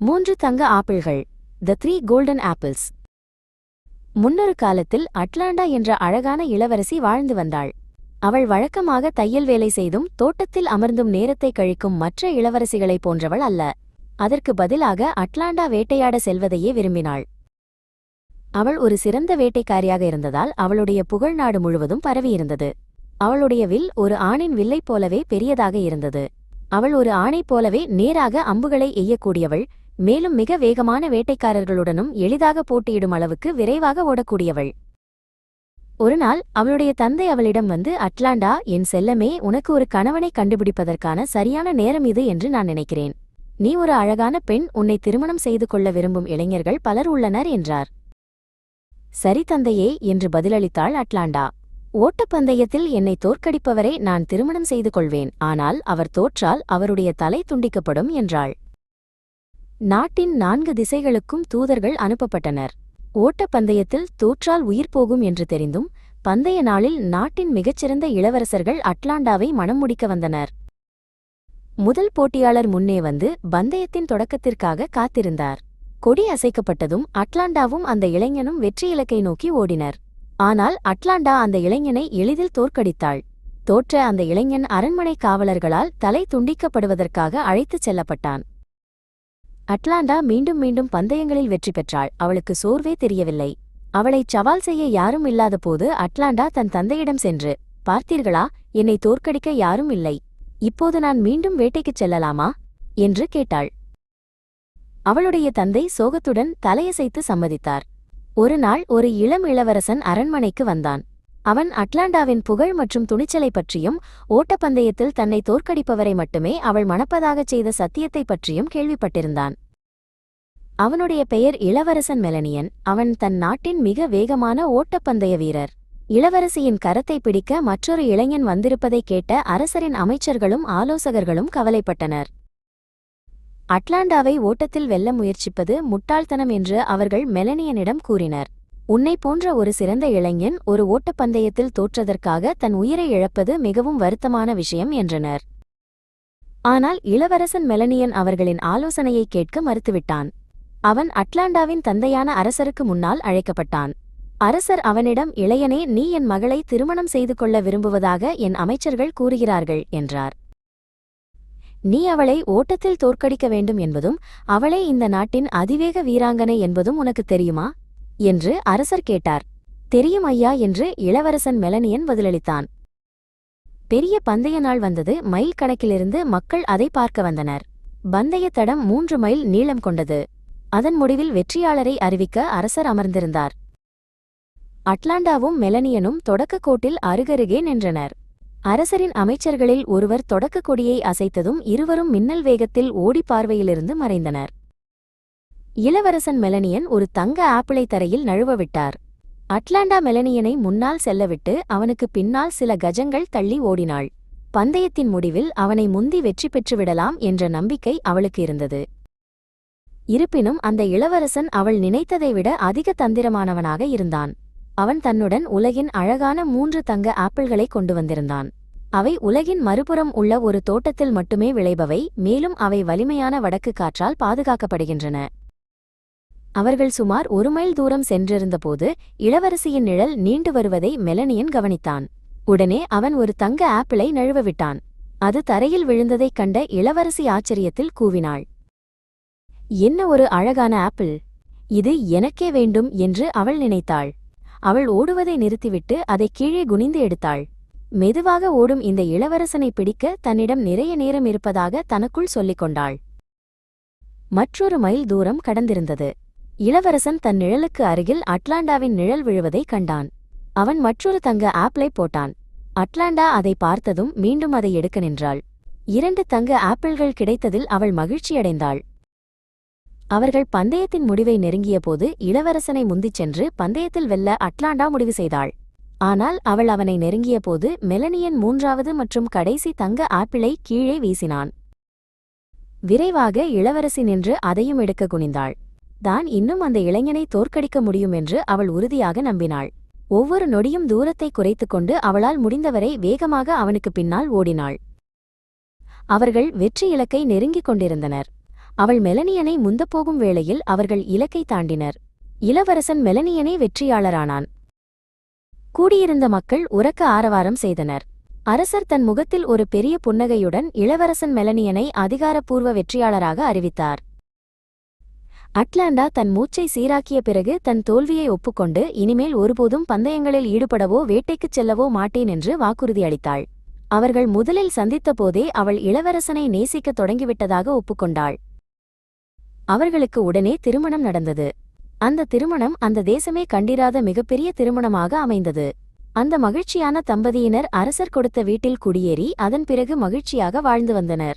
மூன்று தங்க ஆப்பிள்கள் த த்ரீ கோல்டன் ஆப்பிள்ஸ் முன்னொரு காலத்தில் அட்லாண்டா என்ற அழகான இளவரசி வாழ்ந்து வந்தாள். அவள் வழக்கமாக தையல் வேலை செய்தும் தோட்டத்தில் அமர்ந்தும் நேரத்தை கழிக்கும் மற்ற இளவரசிகளைப் போன்றவள் அல்ல. அதற்கு பதிலாக அட்லாண்டா வேட்டையாட செல்வதையே விரும்பினாள். அவள் ஒரு சிறந்த வேட்டைக்காரியாக இருந்ததால் அவளுடைய புகழ் நாடு முழுவதும் பரவியிருந்தது அவளுடைய வில் ஒரு ஆணின் வில்லைப் போலவே பெரியதாக இருந்தது. அவள் ஒரு ஆணைப் போலவே நேராக அம்புகளை எய்யக்கூடியவள் மேலும் மிக வேகமான வேட்டைக்காரர்களுடனும் எளிதாக போட்டியிடும் அளவுக்கு விரைவாக ஓடக்கூடியவள். ஒருநாள் அவளுடைய தந்தை அவளிடம் வந்து அட்லாண்டா என் செல்லமே உனக்கு ஒரு கணவனை கண்டுபிடிப்பதற்கான சரியான நேரம் இது என்று நான் நினைக்கிறேன். நீ ஒரு அழகான பெண் உன்னை திருமணம் செய்து கொள்ள விரும்பும் இளைஞர்கள் பலர் உள்ளனர் என்றார். சரி தந்தையே என்று பதிலளித்தாள் அட்லாண்டா. ஓட்டப்பந்தயத்தில் என்னை தோற்கடிப்பவரை நான் திருமணம் செய்து கொள்வேன் ஆனால் அவர் தோற்றால் அவருடைய தலை துண்டிக்கப்படும் என்றாள். நாட்டின் நான்கு திசைகளுக்கும் தூதர்கள் அனுப்பப்பட்டனர். ஓட்டப்பந்தயத்தில் தோற்றால் உயிர் போகும் என்று தெரிந்தும் பந்தய நாளில் நாட்டின் மிகச்சிறந்த இளவரசர்கள் அட்லாண்டாவை மணம் முடிக்க வந்தனர். முதல் போட்டியாளர் முன்னே வந்து பந்தயத்தின் தொடக்கத்திற்காக காத்திருந்தார். கொடி அசைக்கப்பட்டதும் அட்லாண்டாவும் அந்த இளைஞனும் வெற்றி இலக்கை நோக்கி ஓடினர். ஆனால் அட்லாண்டா அந்த இளைஞனை எளிதில் தோற்கடித்தாள். தோற்ற அந்த இளைஞன் அரண்மனை காவலர்களால் தலை துண்டிக்கப்படுவதற்காக அழைத்துச் செல்லப்பட்டான். அட்லாண்டா மீண்டும் மீண்டும் பந்தயங்களில் வெற்றி பெற்றாள். அவளுக்கு சோர்வே தெரியவில்லை. அவளைச் சவால் செய்ய யாரும் இல்லாதபோது அட்லாண்டா தன் தந்தையிடம் சென்று பார்த்தீர்களா? என்னை தோற்கடிக்க யாரும் இல்லை. இப்போது நான் மீண்டும் வேட்டைக்குச் செல்லலாமா? என்று கேட்டாள். அவளுடைய தந்தை சோகத்துடன் தலையசைத்து சம்மதித்தார். ஒரு நாள் ஒரு இளம் இளவரசன் அரண்மனைக்கு வந்தான். அவன் அட்லாண்டாவின் புகழ் மற்றும் துணிச்சலை பற்றியும் ஓட்டப்பந்தயத்தில் தன்னை தோற்கடிப்பவரை மட்டுமே அவள் மணப்பதாகச் செய்த சத்தியத்தை பற்றியும் கேள்விப்பட்டிருந்தான். அவனுடைய பெயர் இளவரசன் மெலனியன். அவன் தன் நாட்டின் மிக வேகமான ஓட்டப்பந்தய வீரர். இளவரசியின் கரத்தை பிடிக்க மற்றொரு இளைஞன் வந்திருப்பதைக் கேட்ட அரசரின் அமைச்சர்களும் ஆலோசகர்களும் கவலைப்பட்டனர். அட்லாண்டாவை ஓட்டத்தில் வெல்ல முயற்சிப்பது முட்டாள்தனம் என்று அவர்கள் மெலனியனிடம் கூறினர். உன்னை போன்ற ஒரு சிறந்த இளைஞன் ஒரு ஓட்டப்பந்தயத்தில் தோற்றதற்காக தன் உயிரை இழப்பது மிகவும் வருத்தமான விஷயம் என்றனர். ஆனால் இளவரசன் மெலனியன் அவர்களின் ஆலோசனையை கேட்க மறுத்துவிட்டான். அவன் அட்லாண்டாவின் தந்தையான அரசருக்கு முன்னால் அழைக்கப்பட்டான். அரசர் அவனிடம் இளையனே நீ என் மகளை திருமணம் செய்து கொள்ள விரும்புவதாக என் அமைச்சர்கள் கூறுகிறார்கள் என்றார். நீ அவளை ஓட்டத்தில் தோற்கடிக்க வேண்டும் என்பதும் அவளே இந்த நாட்டின் அதிவேக வீராங்கனை என்பதும் உனக்கு தெரியுமா? என்று அரசர் கேட்டார். தெரியும் ஐயா என்று இளவரசன் மெலனியன் பதிலளித்தான். பெரிய பந்தய நாள் வந்தது. மைல் கணக்கிலிருந்து மக்கள் அதை பார்க்க வந்தனர். பந்தய தடம் மூன்று மைல் நீளம் கொண்டது. அதன் முடிவில் வெற்றியாளரை அறிவிக்க அரசர் அமர்ந்திருந்தார். அட்லாண்டாவும் மெலனியனும் தொடக்கக் கோட்டில் அருகருகே நின்றனர். அரசரின் அமைச்சர்களில் ஒருவர் தொடக்கக் கொடியை அசைத்ததும் இருவரும் மின்னல் வேகத்தில் ஓடி பார்வையிலிருந்து மறைந்தனர். இளவரசன் மெலனியன் ஒரு தங்க ஆப்பிளை தரையில் நழுவ விட்டார். அட்லாண்டா மெலனியனை முன்னால் செல்லவிட்டு அவனுக்கு பின்னால் சில கஜங்கள் தள்ளி ஓடினாள். பந்தயத்தின் முடிவில் அவனை முந்தி வெற்றி பெற்றுவிடலாம் என்ற நம்பிக்கை அவளுக்கு இருந்தது. இருப்பினும் அந்த இளவரசன் அவள் நினைத்ததை விட அதிக தந்திரமானவனாக இருந்தான். அவன் தன்னுடன் உலகின் அழகான மூன்று தங்க ஆப்பிள்களை கொண்டு வந்திருந்தான். அவை உலகின் மறுபுறம் உள்ள ஒரு தோட்டத்தில் மட்டுமே விளைபவை மேலும் அவை வலிமையான வடக்கு காற்றால் பாதுகாக்கப்படுகின்றன. அவர்கள் சுமார் ஒரு மைல் தூரம் சென்றிருந்தபோது இளவரசியின் நிழல் நீண்டு வருவதை மெலனியன் கவனித்தான். உடனே அவன் ஒரு தங்க ஆப்பிளை நழுவவிட்டான். அது தரையில் விழுந்ததைக் கண்ட இளவரசி ஆச்சரியத்தில் கூவினாள். என்ன ஒரு அழகான ஆப்பிள்! இது எனக்கே வேண்டும் என்று அவள் நினைத்தாள். அவள் ஓடுவதை நிறுத்திவிட்டு அதை கீழே குனிந்து எடுத்தாள். மெதுவாக ஓடும் இந்த இளவரசனை பிடிக்க தன்னிடம் நிறைய நேரம் இருப்பதாக தனக்குள் சொல்லிக் கொண்டாள். மற்றொரு மைல் தூரம் கடந்திருந்தது. இளவரசன் தன் நிழலுக்கு அருகில் அட்லாண்டாவின் நிழல் விழுவதை கண்டான். அவன் மற்றொரு தங்க ஆப்பிளை போட்டான். அட்லாண்டா அதை பார்த்ததும் மீண்டும் அதை எடுக்க நின்றாள். இரண்டு தங்க ஆப்பிள்கள் கிடைத்ததில் அவள் மகிழ்ச்சியடைந்தாள். அவர்கள் பந்தயத்தின் முடிவை நெருங்கியபோது இளவரசனை முந்திச் சென்று பந்தயத்தில் வெல்ல அட்லாண்டா முடிவு செய்தாள். ஆனால் அவள் அவனை நெருங்கியபோது மெலனியன் மூன்றாவது மற்றும் கடைசி தங்க ஆப்பிளை கீழே வீசினான். விரைவாக இளவரசி நின்று அதையும் எடுக்க குனிந்தாள். தான் இன்னும் அந்த இளைஞனை தோற்கடிக்க முடியும் என்று அவள் உறுதியாக நம்பினாள். ஒவ்வொரு நொடியும் தூரத்தை குறைத்துக் கொண்டு அவளால் முடிந்தவரை வேகமாக அவனுக்கு பின்னால் ஓடினாள். அவர்கள் வெற்றி இலக்கை நெருங்கிக் கொண்டிருந்தனர். அவள் மெலனியனை முந்தப்போகும் வேளையில் அவர்கள் இலக்கை தாண்டினர். இளவரசன் மெலனியனே வெற்றியாளரானான். கூடியிருந்த மக்கள் உறக்க ஆரவாரம் செய்தனர். அரசர் தன் முகத்தில் ஒரு பெரிய புன்னகையுடன் இளவரசன் மெலனியனை அதிகாரப்பூர்வ வெற்றியாளராக அறிவித்தார். அட்லாண்டா தன் மூச்சை சீராக்கிய பிறகு தன் தோல்வியை ஒப்புக்கொண்டு இனிமேல் ஒருபோதும் பந்தயங்களில் ஈடுபடவோ வேட்டைக்குச் செல்லவோ மாட்டேன் என்று வாக்குறுதி அளித்தாள். அவர்கள் முதலில் சந்தித்தபோதே அவள் இளவரசனை நேசிக்கத் தொடங்கிவிட்டதாக ஒப்புக்கொண்டாள். அவர்களுக்கு உடனே திருமணம் நடந்தது. அந்த திருமணம் அந்த தேசமே கண்டிராத மிகப்பெரிய திருமணமாக அமைந்தது. அந்த மகிழ்ச்சியான தம்பதியினர் அரசர் கொடுத்த வீட்டில் குடியேறி அதன் பிறகு மகிழ்ச்சியாக வாழ்ந்து வந்தனர்.